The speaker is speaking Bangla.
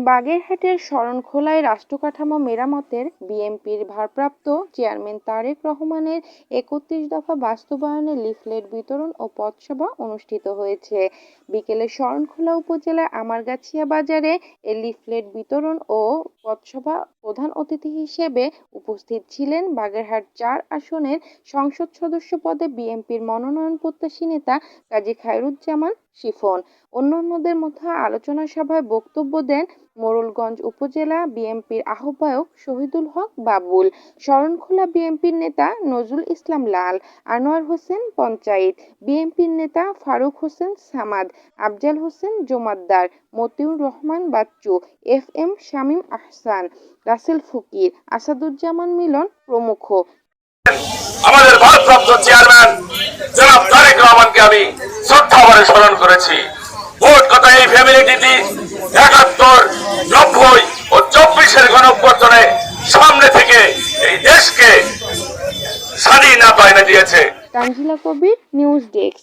বাগেরহাটের শরণখোলায় রাষ্ট্রকাঠামো মেরামতের বিএনপির ভারপ্রাপ্ত চেয়ারম্যান তারেক রহমানের একত্রিশ দফা বাস্তবায়নের লিফলেট বিতরণ ও পথসভা অনুষ্ঠিত হয়েছে। বিকেলে শরণখোলা উপজেলার আমারগাছিয়া বাজারে এ লিফলেট বিতরণ ও পথসভা প্রধান অতিথি হিসেবে উপস্থিত ছিলেন বাগেরহাট চার আসনের সংসদ সদস্য পদে বিএনপির মনোনয়ন প্রত্যাশী নেতা কাজী খায়রুজ্জামান শিফন। অন্যান্যদের মধ্যে আলোচনা সভায় বক্তব্য দেন মোরলগঞ্জ উপজেলা বিএনপির আহ্বায়ক শহীদুল হক বাবুল, শরণখোলা বিএনপির নেতা নজরুল ইসলাম লাল, আনোয়ার হোসেন পঞ্চায়েত, বিএনপির নেতা ফারুক হোসেন সামাদ, আফজাল হোসেন জোমাদ্দার, মতিউর রহমান বাচ্চু এফ এম শামীম আহসান, রাসেল ফকির, আসাদুজ্জামান মিলন প্রমুখ। আমাদের ভারপ্রাপ্ত চেয়ারম্যান জনাব তারেক রহমানকে আমি শ্রদ্ধা ভরে স্মরণ করেছি। ভোট কথা এই ফ্যামিলিটি একাত্তর, নব্বই ও চব্বিশের গণঅভ্যর্থনে সামনে থেকে এই দেশকে স্বাধীনতা এনে দিয়েছে। Tanzila Kabir, news desk.